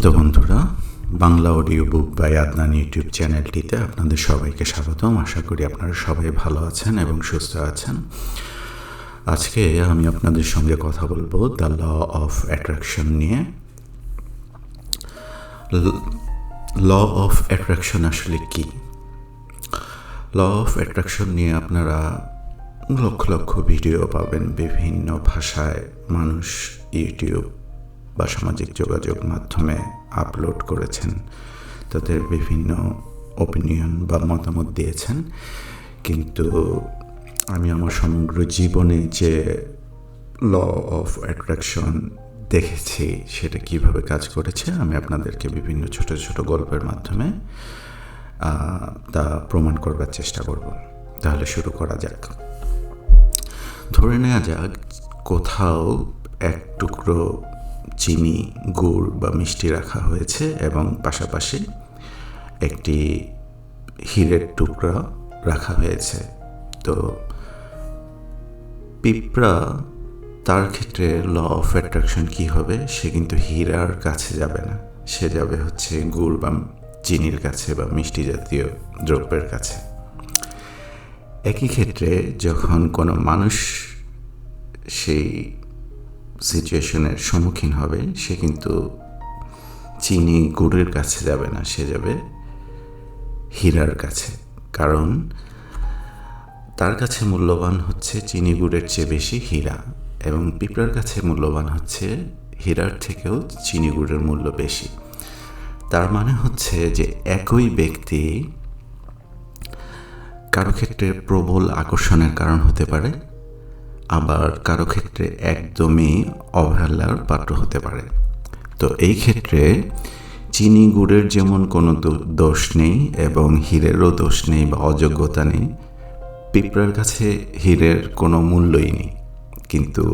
শ্রোতা বন্ধুরা, Bangla audio book by Adnan YouTube চ্যানেলটিতে আপনাদের সবাইকে স্বাগতম। আশা করি আপনারা সবাই ভালো আছেন এবং সুস্থ আছেন। আজকে আমি আপনাদের সঙ্গে কথা বলব দ্য ল অফ অ্যাট্রাকশন নিয়ে। ল অফ অ্যাট্রাকশন আসলে কি? ল অফ অ্যাট্রাকশন নিয়ে আপনারা লক্ষ লক্ষ ভিডিও পাবেন। বিভিন্ন ভাষায় মানুষ ইউটিউব বা সামাজিক যোগাযোগ মাধ্যমে আপলোড করেছেন। তাদের বিভিন্ন ওপিনিয়ন বা মতামত দিয়েছেন। কিন্তু আমি আমার সমগ্র জীবনে যে ল অফ অ্যাট্রাকশন দেখেছি, সেটা কীভাবে কাজ করেছে, আমি আপনাদেরকে বিভিন্ন ছোট ছোট গল্পের মাধ্যমে তা প্রমাণ করবার চেষ্টা করব। তাহলে শুরু করা যাক। ধরে নেওয়া যাক, কোথাও এক টুকরো চিনি, গুড় বা মিষ্টি রাখা হয়েছে এবং পাশাপাশি একটি হিরের টুকরা রাখা হয়েছে। তো পিঁপড়া, তার ক্ষেত্রে ল অফ অ্যাট্রাকশন কী হবে? সে কিন্তু হীরার কাছে যাবে না। সে যাবে হচ্ছে গুড় বা চিনির কাছে বা মিষ্টি জাতীয় দ্রব্যের কাছে। একই ক্ষেত্রে যখন কোনো মানুষ সেই সিচুয়েশনের সম্মুখীন হবে, সে কিন্তু চিনি গুড়ের কাছে যাবে না, সে যাবে হীরার কাছে। কারণ তার কাছে মূল্যবান হচ্ছে চিনি গুড়ের চেয়ে বেশি হীরা এবং পিঁপড়ার কাছে মূল্যবান হচ্ছে হীরার থেকেও চিনি গুড়ের মূল্য বেশি। তার মানে হচ্ছে যে একই ব্যক্তি কারও ক্ষেত্রে প্রবল আকর্ষণের কারণ হতে পারে আবার কারও ক্ষেত্রে একদমই অবহেলার পাত্র হতে পারে। তো এই ক্ষেত্রে চিনি গুড়ের যেমন কোনো দোষ নেই এবং হীরেরও দোষ নেই বা অযোগ্যতা নেই, পিঁপড়ার কাছে হীরের কোনো মূল্যই নেই, কিন্তু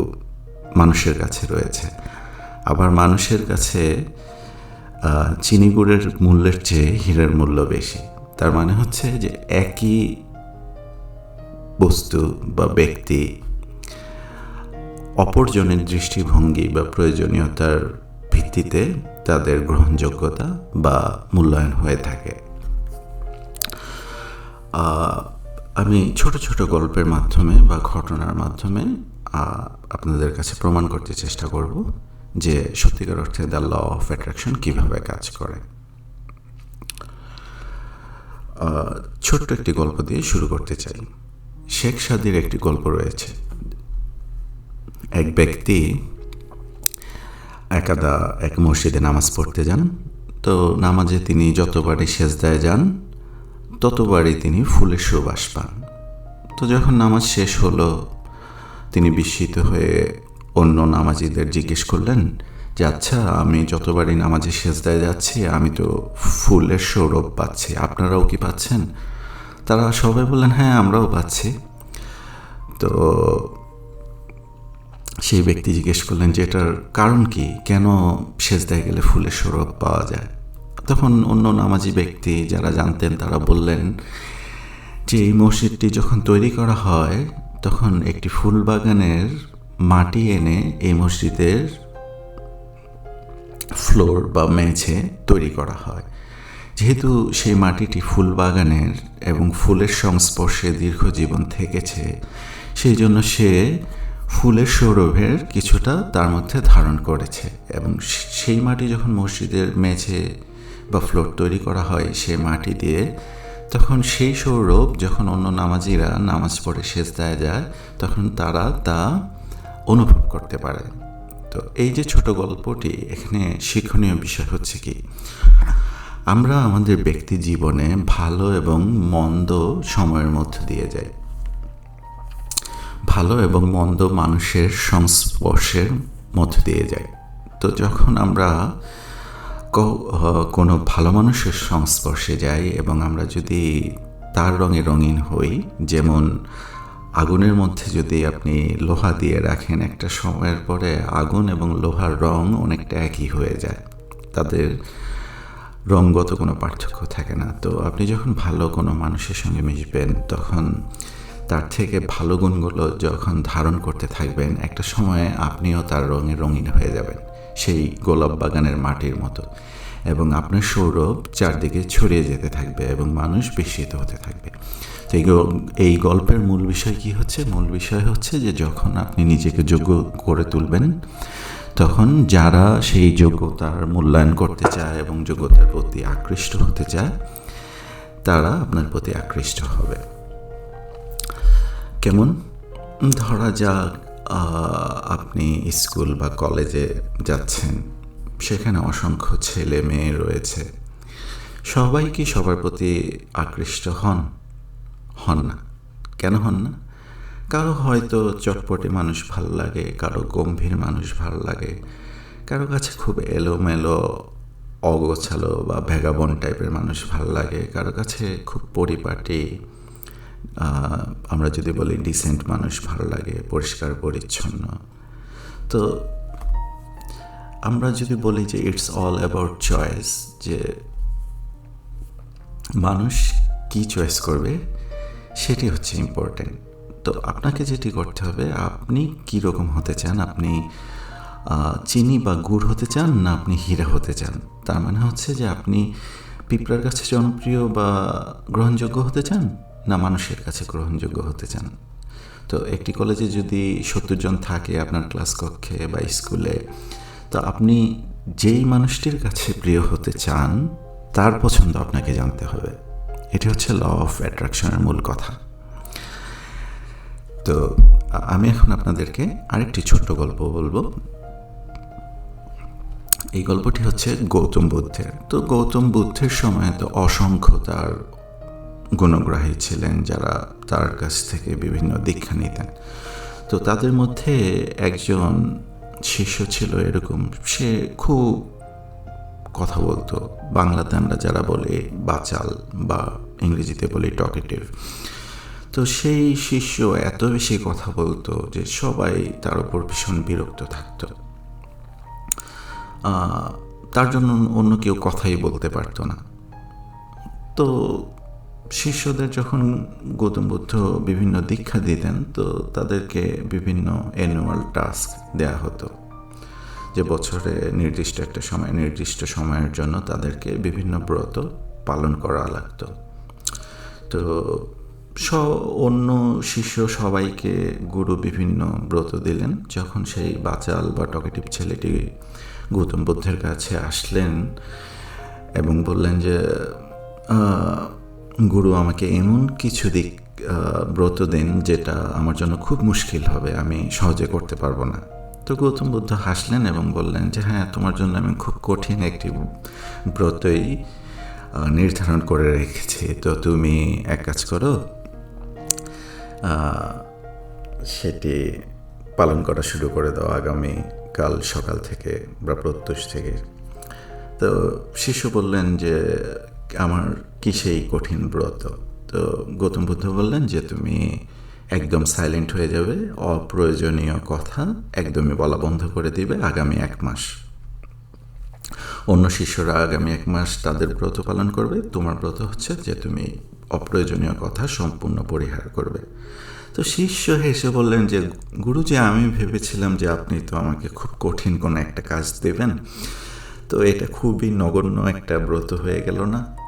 মানুষের কাছে রয়েছে। আবার মানুষের কাছে চিনি গুড়ের মূল্যের চেয়ে হীরের মূল্য বেশি। তার মানে হচ্ছে যে একই বস্তু বা ব্যক্তি অপরজনের দৃষ্টিভঙ্গি বা প্রয়োজনীয়তার ভিত্তিতে তাদের গ্রহণযোগ্যতা বা মূল্যায়ন হয়ে থাকে। আমি ছোট ছোট গল্পের মাধ্যমে বা ঘটনার মাধ্যমে আপনাদের কাছে প্রমাণ করতে চেষ্টা করব যে সত্যিকার অর্থে দ্য ল অফ অ্যাট্রাকশন কীভাবে কাজ করে। ছোট্ট একটি গল্প দিয়ে শুরু করতে চাই। শেখ সাদির একটি গল্প রয়েছে। এক ব্যক্তি, একাদা, এক মসজিদে নামাজ পড়তে যান। তো নামাজে তিনি যতবারই সেজদায় যান, ততবারই তিনি ফুলের সুবাস পান। তো যখন নামাজ শেষ হলো, তিনি বিস্মিত হয়ে অন্য নামাজিদের জিজ্ঞেস করলেন, যে আচ্ছা আমি যতবারই নামাজে সেজদায় যাচ্ছি, আমি তো ফুলের সৌরভ পাচ্ছি, আপনারাও কি পাচ্ছেন? তারা সবাই বললেন হ্যাঁ আমরাও পাচ্ছি। তো সেই ব্যক্তি জিজ্ঞেস করলেন যে এটার কারণ কি? কেন সেজদায় গেলে ফুলের সৌরভ পাওয়া যায়? তখন অন্য নামাজি ব্যক্তি যারা জানতেন তারা বললেন যে এই মসজিদটি যখন তৈরি করা হয়, তখন একটি ফুল বাগানের মাটি এনে এই মসজিদের ফ্লোর বা মেঝে তৈরি করা হয়। যেহেতু সেই মাটিটি ফুল বাগানের এবং ফুলের সংস্পর্শে দীর্ঘ জীবন থেকেছে, সেই জন্য সে ফুলের সৌরভের কিছুটা তার মধ্যে ধারণ করেছে এবং সেই মাটি যখন মসজিদের মেঝে বা ফ্লোর তৈরি করা হয় সেই মাটি দিয়ে, তখন সেই সৌরভ যখন অন্য নামাজিরা নামাজ পড়ে শেষ দেয় যায়, তখন তারা তা অনুভব করতে পারে। তো এই যে ছোট গল্পটি, এখানে শিক্ষণীয় বিষয় হচ্ছে কি, আমরা আমাদের ব্যক্তি জীবনে ভালো এবং মন্দ সময়ের মধ্য দিয়ে যাই। ভালো এবং মন্দ মানুষের সংস্পর্শের মধ্য দিয়ে যায়। তো যখন আমরা কোনো ভালো মানুষের সংস্পর্শে যাই এবং আমরা যদি তার রঙে রঙিন হই, যেমন আগুনের মধ্যে যদি আপনি লোহা দিয়ে রাখেন, একটা সময়ের পরে আগুন এবং লোহার রং অনেকটা একই হয়ে যায়। তাদের রঙগত কোনো পার্থক্য থাকে না। তো আপনি যখন ভালো কোনো মানুষের সঙ্গে মিশবেন, তখন তার থেকে ভালো গুণগুলো যখন ধারণ করতে থাকবেন, একটা সময়ে আপনিও তার রঙে রঙিন হয়ে যাবেন, সেই গোলাপ বাগানের মাটির মতো। এবং আপনার সৌরভ চারদিকে ছড়িয়ে যেতে থাকবে এবং মানুষ বিস্মিত হতে থাকবে। তো এই এই গল্পের মূল বিষয় কি হচ্ছে? মূল বিষয় হচ্ছে যে যখন আপনি নিজেকে যোগ্য করে তুলবেন, তখন যারা সেই যোগ্যতার মূল্যায়ন করতে চায় এবং যোগ্যতার প্রতি আকৃষ্ট হতে চায়, তারা আপনার প্রতি আকৃষ্ট হবে। কেমন? ধরা যাক আপনি স্কুল বা কলেজে যাচ্ছেন। সেখানে অসংখ্য ছেলে মেয়ে রয়েছে। সবাই কি সবার প্রতি আকৃষ্ট হন? হন না। কেন হন না? কারও হয়তো চটপটে মানুষ ভালো লাগে, কারও গম্ভীর মানুষ ভালো লাগে, কারও কাছে খুব এলোমেলো, অগোছালো বা ভেগাবন টাইপের মানুষ ভালো লাগে, কারও কাছে খুব পরিপাটি আমরা যদি বলি ডিসেন্ট মানুষ, ভালো লাগে, পরিষ্কার, পরিচ্ছন্ন। তো আমরা যদি বলি যে ইটস অল অ্যাবাউট চয়েস যে মানুষ কি চয়েস করবে, সেটি হচ্ছে ইম্পর্টেন্ট তো আপনাকে যেটি করতে হবে, আপনি কী রকম হতে চান? আপনি চিনি বা গুড় হতে চান না আপনি হীরা হতে চান? তার মানে হচ্ছে যে আপনি পিঁপড়ার কাছে জনপ্রিয় বা গ্রহণযোগ্য হতে চান? না মানুষের কাছে গ্রহণযোগ্য হতে চান। তো একটি কলেজে যদি সত্তর জন থাকে আপনার ক্লাস কক্ষে বা স্কুলে, তো আপনি যেই মানুষটির কাছে প্রিয় হতে চান, তার পছন্দ আপনাকে জানতে হবে। এটি হচ্ছে ল অফ অ্যাট্রাকশনের মূল কথা। তো আমি এখন আপনাদেরকে আরেকটি ছোট্ট গল্প বলব। এই গল্পটি হচ্ছে গৌতম বুদ্ধের। তো গৌতম বুদ্ধের সময় তো অসংখ্য তার গুণগ্রাহী ছিলেন যারা তার কাছ থেকে বিভিন্ন দীক্ষা নিতেন। তো তাদের মধ্যে একজন শিষ্য ছিল এরকম। সে খুব কথা বলতো। বাংলাতে আমরা যারা বলি বাচাল বা ইংরেজিতে বলি টকেটিভ। তো সেই শিষ্য এত বেশি কথা বলতো যে সবাই তার উপর ভীষণ বিরক্ত থাকতো। তার জন্য অন্য কেউ কথাই বলতে পারতো না। তো শিষ্যদের যখন গৌতম বুদ্ধ বিভিন্ন দীক্ষা দিতেন, তো তাদেরকে বিভিন্ন অ্যানুয়াল টাস্ক দেয়া হতো। যে বছরে নির্দিষ্ট একটা সময়, নির্দিষ্ট সময়ের জন্য তাদেরকে বিভিন্ন ব্রত পালন করা লাগতো। তো স, অন্য শিষ্য সবাইকে গুরু বিভিন্ন ব্রত দিলেন। যখন সেই বাচাল বা টকেটিভ ছেলেটি গৌতম বুদ্ধের কাছে আসলেন এবং বললেন যে গুরু আমাকে এমন কিছু দিক ব্রত দিন যেটা আমার জন্য খুব মুশকিল হবে, আমি সহজে করতে পারব না। তো গৌতম বুদ্ধ হাসলেন এবং বললেন যে হ্যাঁ তোমার জন্য আমি খুব কঠিন একটি ব্রতই নির্ধারণ করে রেখেছি। তো তুমি এক কাজ করো সেটি পালন করা শুরু করে দাও আগামী কাল সকাল থেকে বা প্রত্যুষ থেকে। তো শিশু বললেন যে আমার কি সেই কঠিন ব্রত? তো গৌতম বুদ্ধ বললেন যে, তুমি একদম সাইলেন্ট হয়ে যাবে, অপ্রয়োজনীয় কথা একদমই বলা বন্ধ করে দিবে আগামী এক মাস। অন্য শিষ্যরা আগামী এক মাস তাদের ব্রত পালন করবে। তোমার ব্রত হচ্ছে যে, তুমি অপ্রয়োজনীয় কথা সম্পূর্ণ পরিহার করবে। তো শিষ্য হেসে বললেন যে, গুরুজি, আমি ভেবেছিলাম যে আপনি তো আমাকে খুব কঠিন কোনো একটা কাজ দেবেন। তো এটা খুবই নগণ্য একটা ব্রত হয়ে গেল না?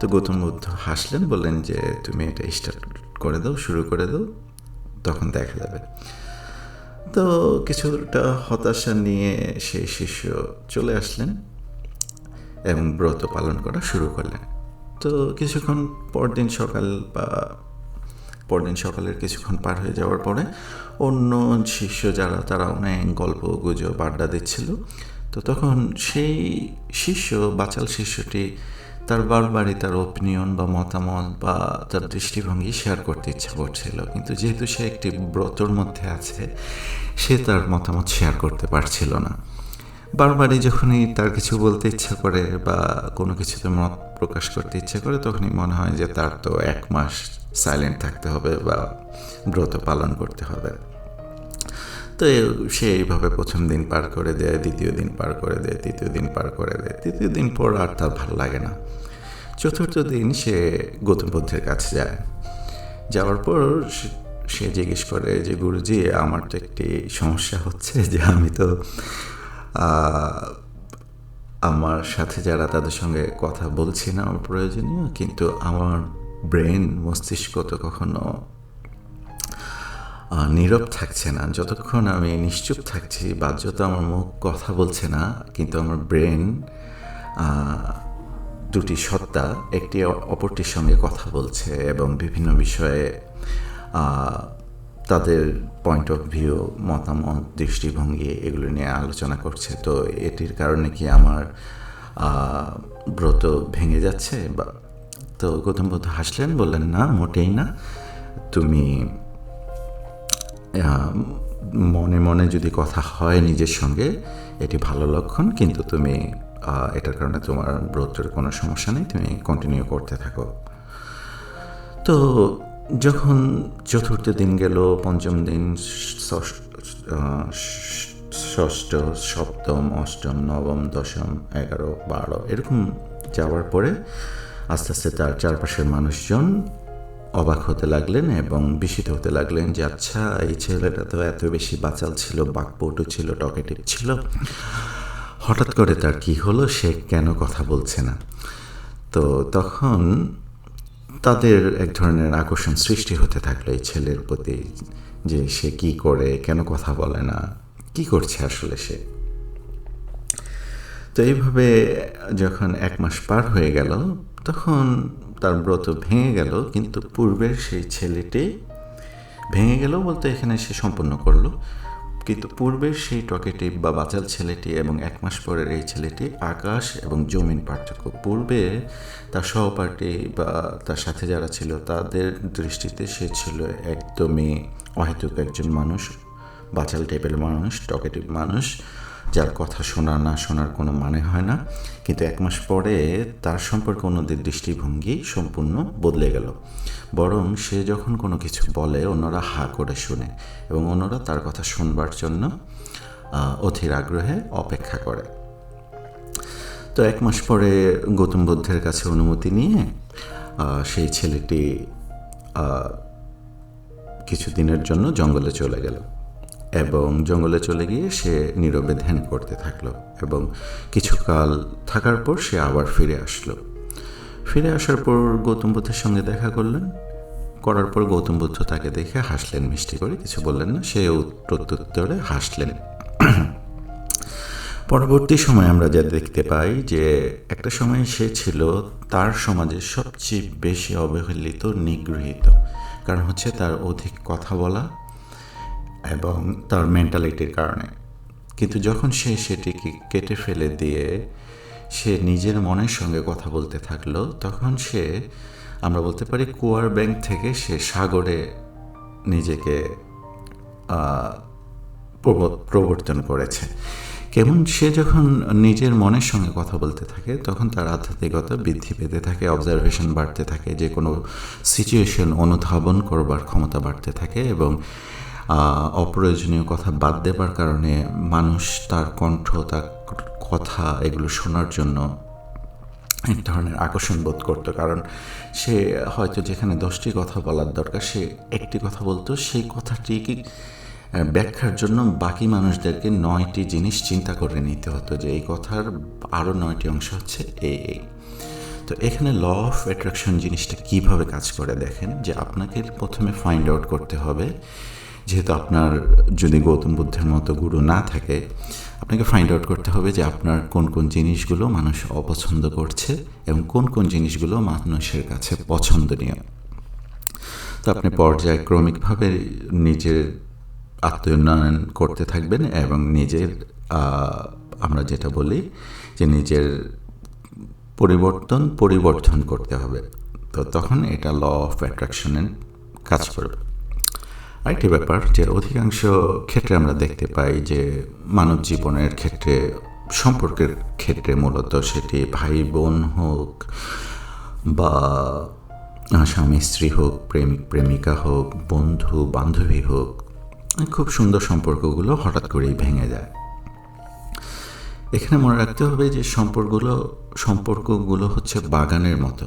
তো গৌতম বুদ্ধ হাসলেন, বললেন যে, তুমি এটা স্টার্ট করে দাও, শুরু করে দাও, তখন দেখা যাবে। তো কিছুটা হতাশা নিয়ে সেই শিষ্য চলে আসলেন এবং ব্রত পালন করা শুরু করলেন। তো কিছুক্ষণ পরদিন সকাল বা পরদিন সকালের কিছুক্ষণ পার হয়ে যাওয়ার পরে অন্য শিষ্য যারা, তারা অনেক গল্প, গুজব, আড্ডা দিচ্ছিল। তো তখন সেই শিষ্য, বাচাল শিষ্যটি তার বারবারই তার ওপিনিয়ন বা মতামত বা তার দৃষ্টিভঙ্গি শেয়ার করতে ইচ্ছা করছিল। কিন্তু যেহেতু সে একটি ব্রতর মধ্যে আছে, সে তার মতামত শেয়ার করতে পারছিল না। বারবারই যখনই তার কিছু বলতে ইচ্ছা করে বা কোনো কিছুতে মত প্রকাশ করতে ইচ্ছা করে, তখনই মনে হয় যে তার তো এক মাস সাইলেন্ট থাকতে হবে বা ব্রত পালন করতে হবে। তো সে এইভাবে প্রথম দিন পার করে দেয়, দ্বিতীয় দিন পার করে দেয়, তৃতীয় দিন পার করে দেয়। তৃতীয় দিন পর আর তার ভালো লাগে না। চতুর্থ দিন সে গৌতম বুদ্ধের কাছে যায়। যাওয়ার পর সে- জিজ্ঞেস করে যে, গুরুজি, আমার তো একটি সমস্যা হচ্ছে যে আমি তো আমার সাথে যারা তাদের সঙ্গে কথা বলছি না, আমার প্রয়োজনীয়, কিন্তু আমার ব্রেন মস্তিষ্ক তো কখনো নীরব থাকছে না। যতক্ষণ আমি নিশ্চুপ থাকছি, বাহ্যত আমার মুখ কথা বলছে না, কিন্তু আমার ব্রেন দুটি সত্তা একটি অপরটির সঙ্গে কথা বলছে এবং বিভিন্ন বিষয়ে তাদের পয়েন্ট অফ ভিউ মতামত, দৃষ্টিভঙ্গি এগুলো নিয়ে আলোচনা করছে। তো এটির কারণে কি আমার ব্রত ভেঙে যাচ্ছে বা, তো গৌতম বুদ্ধ হাসলেন, বললেন, না, মোটেই না। তুমি মনে মনে যদি কথা হয় নিজের সঙ্গে, এটি ভালো লক্ষণ, কিন্তু তুমি এটার কারণে তোমার ব্রতের কোনো সমস্যা নেই, তুমি কন্টিনিউ করতে থাকো। তো যখন চতুর্থ দিন গেল, পঞ্চম দিন ষষ্ঠ, সপ্তম, অষ্টম, নবম, দশম, এগারো, বারো, এরকম যাওয়ার পরে আস্তে আস্তে তার চারপাশের মানুষজন অবাক হতে লাগলেন এবং বিস্মিত হতে লাগলেন যে আচ্ছা এই ছেলেটা তো এত বেশি বাচাল ছিল বাকপটু ছিল, টকেটিভ ছিল। হঠাৎ করে তার কি হলো, সে কেন কথা বলছে না? তো তখন তাদের এক ধরনের আকর্ষণ সৃষ্টি হতে থাকল এই ছেলের প্রতি, যে সে কি করে, কেন কথা বলে না, কি করছে আসলে সে? তো এইভাবে যখন এক মাস পার হয়ে গেল তখন তার ব্রত ভেঙে গেল, কিন্তু পূর্বের সেই ছেলেটি ভেঙে গেল বলতে এখানে সে সম্পূর্ণ করল। কিন্তু পূর্বের সেই টকেটিভ বা বাচাল ছেলেটি এবং এক মাস পরের এই ছেলেটি আকাশ এবং জমিন পার্থক্য। পূর্বে তার সহপাঠী বা তার সাথে যারা ছিল তাদের দৃষ্টিতে সে ছিল একদমই অহেতুক একজন মানুষ, বাচাল টাইপের মানুষ, টকেটিভ মানুষ। যার কথা শোনা না শোনার কোনো মানে হয় না। কিন্তু এক মাস পরে তার সম্পর্কে অন্যদের দৃষ্টিভঙ্গি সম্পূর্ণ বদলে গেল। বরং সে যখন কোনো কিছু বলে, অন্যরা হা করে শুনে এবং অন্যরা তার কথা শুনবার জন্য অধীর আগ্রহে অপেক্ষা করে। তো এক মাস পরে গৌতম বুদ্ধের কাছে অনুমতি নিয়ে সেই ছেলেটি কিছুদিনের জন্য জঙ্গলে চলে গেল। এবং জঙ্গলে চলে গিয়ে সে নীরবে ধ্যান করতে থাকল এবং কিছুকাল থাকার পর সে আবার ফিরে আসলো। ফিরে আসার পর গৌতম বুদ্ধের সঙ্গে দেখা করলেন। করার পর গৌতম বুদ্ধ তাকে দেখে হাসলেন, মিষ্টি করে কিছু বললেন না সে প্রত্যুত্তরে হাসলেন। পরবর্তী সময় আমরা যা দেখতে পাই যে একটা সময় সে ছিল তার সমাজে সবচেয়ে বেশি অবহেলিত, নিগৃহীত। কারণ হচ্ছে তার অধিক কথা বলা এবং তার মেন্টালিটির কারণে। কিন্তু যখন সে সেটিকে কেটে ফেলে দিয়ে সে নিজের মনের সঙ্গে কথা বলতে থাকল, তখন সে, আমরা বলতে পারি, কুয়ার ব্যাংক থেকে সে সাগরে নিজেকে প্রব- প্রবর্তন করেছে। কেমন সে যখন নিজের মনের সঙ্গে কথা বলতে থাকে, তখন তার আধ্যাত্মিকতা বৃদ্ধি পেতে থাকে অবজারভেশন বাড়তে থাকে, যে কোনো সিচুয়েশন অনুধাবন করবার ক্ষমতা বাড়তে থাকে এবং অপ্রয়োজনীয় কথা বাদ দেবার কারণে মানুষ তার কণ্ঠ, তার কথা এগুলো শোনার জন্য এক ধরনের আকর্ষণ বোধ করতো। কারণ সে হয়তো যেখানে দশটি কথা বলার দরকার, সে একটি কথা বলতো, সেই কথাটি কি ব্যাখ্যার জন্য বাকি মানুষদেরকে নয়টি জিনিস চিন্তা করে নিতে হতো যে এই কথার আরও নয়টি অংশ হচ্ছে এই এই তো এখানে ল অফ অ্যাট্রাকশন জিনিসটা কীভাবে কাজ করে দেখেন? যে আপনাকে প্রথমে ফাইন্ড আউট করতে হবে যেহেতু আপনার যদি গৌতম বুদ্ধের মতো গুরু না থাকে, আপনাকে ফাইন্ড আউট করতে হবে যে আপনার কোন কোন জিনিসগুলো মানুষ অপছন্দ করছে এবং কোন কোন জিনিসগুলো মানুষের কাছে পছন্দনীয়। তো আপনি পর্যায়ক্রমিকভাবে নিজের আত্মোন্নয়ন করতে থাকবেন এবং নিজের আমরা যেটা বলি যে নিজের পরিবর্তন পরিবর্তন করতে হবে। তো তখন এটা ল অফ অ্যাট্রাকশনের কাজ করবে। আরেকটি ব্যাপার যে অধিকাংশ ক্ষেত্রে আমরা দেখতে পাই যে মানব জীবনের ক্ষেত্রে, সম্পর্কের ক্ষেত্রে মূলত সেটি ভাই বোন হোক বা স্বামী, স্ত্রী হোক প্রেমিক প্রেমিকা হোক, বন্ধু, বান্ধবী হোক, খুব সুন্দর সম্পর্কগুলো হঠাৎ করেই ভেঙে যায়। এখানে মনে রাখতে হবে যে সম্পর্কগুলো সম্পর্কগুলো হচ্ছে বাগানের মতো।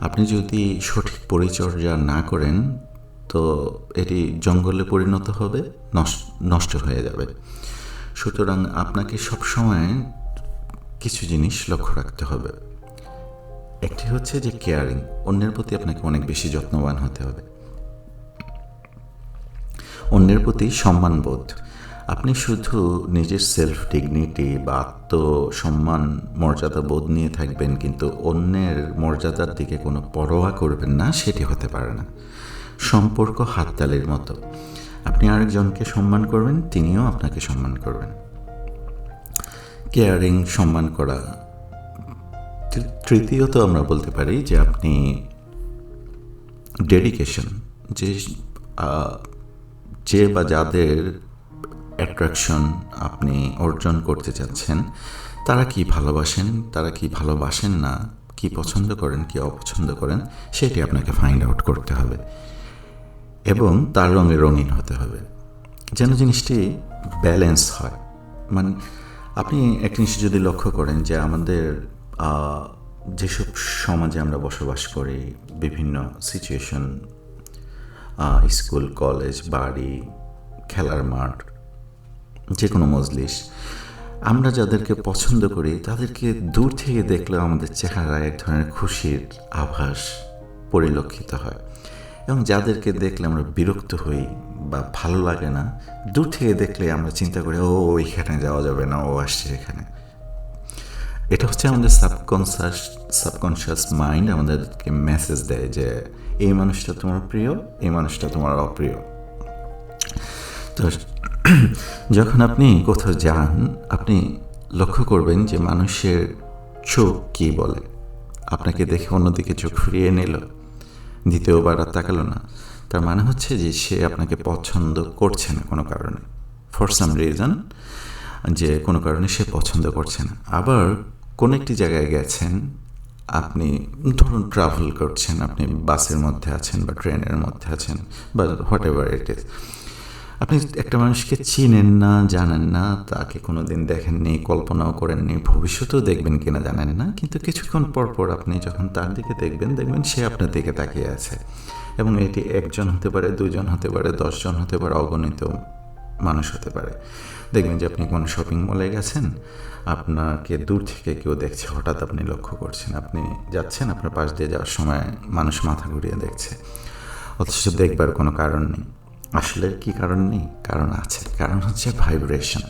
আপনি যদি সঠিক পরিচর্যা না করেন তো এটি জঙ্গলে পরিণত হবে নষ্ট হয়ে যাবে। সুতরাং আপনাকে সবসময় কিছু জিনিস লক্ষ্য রাখতে হবে। একটি হচ্ছে যে কেয়ারিং, অন্যের প্রতি আপনাকে অনেক বেশি যত্নবান হতে হবে। অন্যের প্রতি সম্মানবোধ। আপনি শুধু নিজের সেলফ ডিগনিটি বা আত্মসম্মান মর্যাদা বোধ নিয়ে থাকবেন, কিন্তু অন্যের মর্যাদার দিকে কোনো পরোয়া করবেন না, সেটি হতে পারে না। সম্পর্ক হাততালির মতো। আপনি আরেকজনকে সম্মান করবেন, তিনিও আপনাকে সম্মান করবেন। কেয়ারিং, সম্মান করা। তৃতীয়ত আমরা বলতে পারি যে আপনি ডেডিকেশন যে যে বা যাদের অ্যাট্রাকশন আপনি অর্জন করতে চাচ্ছেন, তারা কি ভালোবাসেন, তারা কি ভালোবাসেন না, কি পছন্দ করেন, কি অপছন্দ করেন, সেটি আপনাকে ফাইন্ড আউট করতে হবে। এবং তার রঙে রঙিন হতে হবে। যেন জিনিসটি ব্যালেন্স হয়। মানে আপনি এক জিনিস যদি লক্ষ্য করেন যে আমাদের যেসব সমাজে আমরা বসবাস করি, বিভিন্ন সিচুয়েশন স্কুল কলেজ বাড়ি, খেলার মাঠ যে কোনো মজলিস, আমরা যাদেরকে পছন্দ করি, তাদেরকে দূর থেকে দেখলেও আমাদের চেহারায় এক ধরনের খুশির আভাস পরিলক্ষিত হয়। এবং যাদেরকে দেখলে আমরা বিরক্ত হই বা ভালো লাগে না, দূর থেকে দেখলে আমরা চিন্তা করি, ও ওইখানে যাওয়া যাবে না, ও আসছে এখানে। এটা হচ্ছে আমাদের সাবকনসিয়াস সাবকনসিয়াস মাইন্ড আমাদেরকে মেসেজ দেয় যে, এই মানুষটা তোমার প্রিয়, এই মানুষটা তোমার অপ্রিয়। তো যখন আপনি কোথাও যান, আপনি লক্ষ্য করবেন যে মানুষের চোখ কী বলে। আপনাকে দেখে অন্যদিকে চোখ ফিরিয়ে নিল। দ্বিতীয়বার আর তাকালো না। তার মানে হচ্ছে যে সে আপনাকে পছন্দ করছে না কোনো কারণে। ফর সাম রিজন যে কোনো কারণে সে পছন্দ করছে না। আবার কোন একটি জায়গায় গেছেন, আপনি ধরুন ট্রাভেল করছেন, আপনি বাসের মধ্যে আছেন বা ট্রেনের মধ্যে আছেন বা হোয়াট এভার ইট ইজ আপনি একটা মানুষকে চিনেন না, জানেন না, তাকে কোনো দিন দেখেননি কল্পনাও করেননি ভবিষ্যতেও দেখবেন কিনা জানেন না, কিন্তু কিছুক্ষণ পর পর আপনি যখন তার দিকে দেখবেন দেখবেন সে আপনার দিকে তাকিয়ে আছে। এবং এটি একজন হতে পারে, দুজন হতে পারে, দশজন হতে পারে, অগণিত মানুষ হতে পারে। দেখবেন যে আপনি কোনো শপিং মলে গেছেন, আপনাকে দূর থেকে কেউ দেখছে, হঠাৎ আপনি লক্ষ্য করছেন, আপনি যাচ্ছেন, আপনার পাশ দিয়ে যাওয়ার সময় মানুষ মাথা ঘুরিয়ে দেখছে। অথচ দেখবার কোনো কারণ নেই। আসলে কি কারণ নেই? কারণ আছে। কারণ হচ্ছে ভাইব্রেশন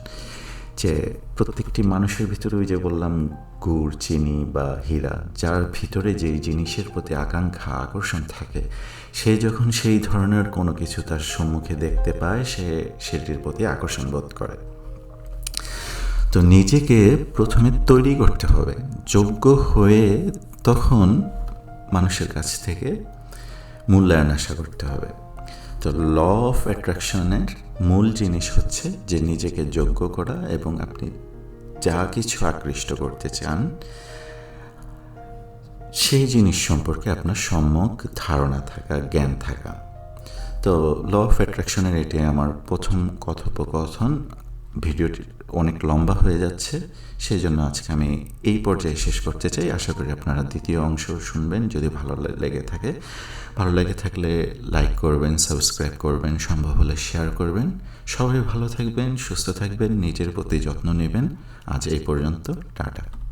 যে প্রত্যেকটি মানুষের ভিতরে ওই যে বললাম, গুড়, চিনি বা হীরা, যার ভিতরে যেই জিনিসের প্রতি আকাঙ্ক্ষা, আকর্ষণ থাকে, সে যখন সেই ধরনের কোনো কিছু তার সম্মুখে দেখতে পায়, সে সেটির প্রতি আকর্ষণ বোধ করে। তো নিজেকে প্রথমে তৈরি করতে হবে। যোগ্য হয়ে তখন মানুষের কাছ থেকে মূল্যায়ন আশা করতে হবে। তো ল অফ অ্যাট্রাকশনের মূল জিনিস হচ্ছে যে নিজেকে যোগ্য করা এবং আপনি যা কিছু আকৃষ্ট করতে চান, সেই জিনিস সম্পর্কে আপনার সম্যক ধারণা থাকা, জ্ঞান থাকা। তো ল অফ অ্যাট্রাকশনের এটি আমার প্রথম কথোপকথন। ভিডিওটি অনেক লম্বা হয়ে যাচ্ছে। সেই জন্য আজকে আমি এই পর্যায়ে শেষ করতে চাই। আশা করি আপনারা দ্বিতীয় অংশ শুনবেন যদি ভালো লেগে থাকে। ভালো লেগে থাকলে লাইক করবেন, সাবস্ক্রাইব করবেন, সম্ভব হলে শেয়ার করবেন। সবাই ভালো থাকবেন, সুস্থ থাকবেন, নিজের প্রতি যত্ন নেবেন। আজ এই পর্যন্ত, টাটা।